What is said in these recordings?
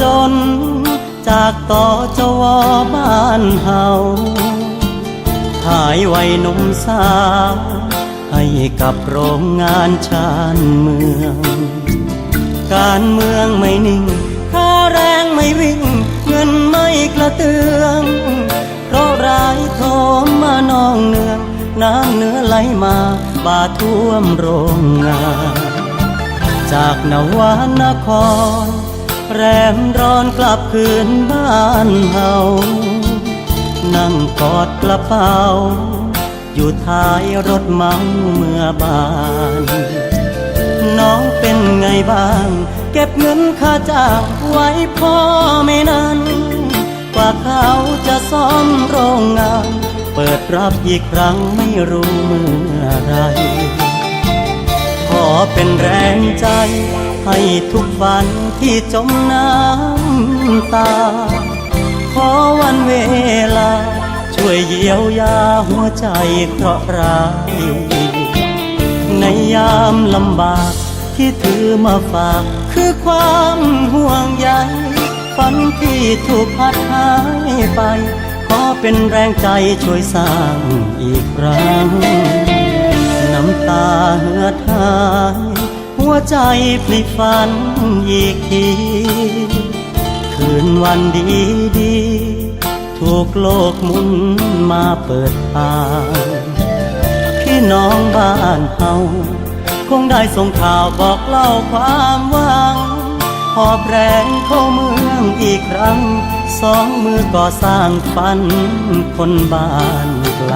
จน จากต่อจวบ้านเฮาหายวัยหนุ่มสาวให้กับโรงงานชานเมือง การเมืองไม่นิ่ง ค่าแรงไม่วิ่ง เงินไม่กระเตือง เพราะร้ายโทมมานองเนือง น้ำเนื้อไหลมาบาท่วมโรงงาน จากนวานคร แรมร้อนกลับคืนบ้านเฮา นั่งกอดกระเป๋า อยู่ท้ายรถเมาเมื่อบาน น้องเป็นไงบ้าง เก็บเงินค่าจ้างไว้พ่อไม่นานกว่าเขาจะซ่อมโรงงาน เปิดรับอีกครั้งไม่รู้เมื่อไร ขอเป็นแรงใจ ให้ทุกวันที่จมน้ำตา ขอวันเวลา ช่วยเยียวยาหัวใจเพราะร้ายในยามลำบากที่ถือมาฝาก คือความห่วงใยฝันที่ถูกพัดหายไป ขอเป็นแรงใจช่วยสร้างอีกครั้ง น้ำตาเหือดหาย หัวใจพลิฝันอีกที คืนวันดีดีถูกโลกหมุนมาเปิดทางพี่น้องบ้านเฮาคงได้ส่งข่าวบอกเล่าความหวังหอบแรงเข้าเมืองอีกครั้ง สองมือก่อสร้างฝันคนบ้านไกล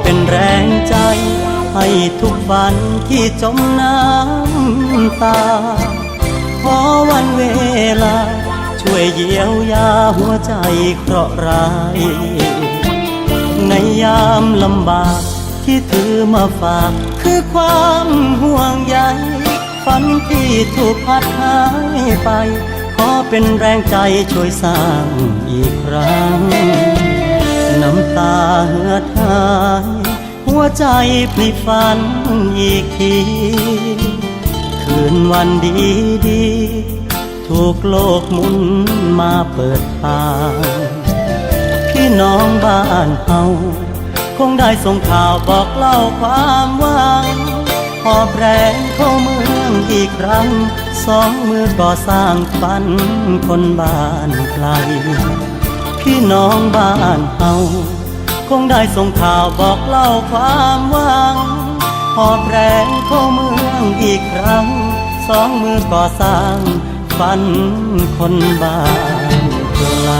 เป็นแรงใจ ให้ทุกฝันที่จมน้ำตา ขอวันเวลา ช่วยเยียวยาหัวใจเคราะห์ร้าย ในยามลำบากที่ถือมาฝาก คือความห่วงใยฝันที่ถูกพัดหายไป ขอเป็นแรงใจช่วยสร้างอีกครั้ง น้ำตาเหือดหาย หัวใจพลิฝันอีกที คืนวันดีดีถูกโลกหมุนมาเปิดทางพี่น้องบ้านเฮาคงได้ส่งข่าวบอกเล่าความหวังหอบแรงเข้าเมืองอีกครั้ง สองมือก่อสร้างฝันคนบ้านไกล พี่น้องบ้านเฮาคงได้ส่งข่าวบอกเล่าความหวังหอบแรงเข้าเมืองอีกครั้ง สองมือก่อสร้างฝันคนบ้านไกล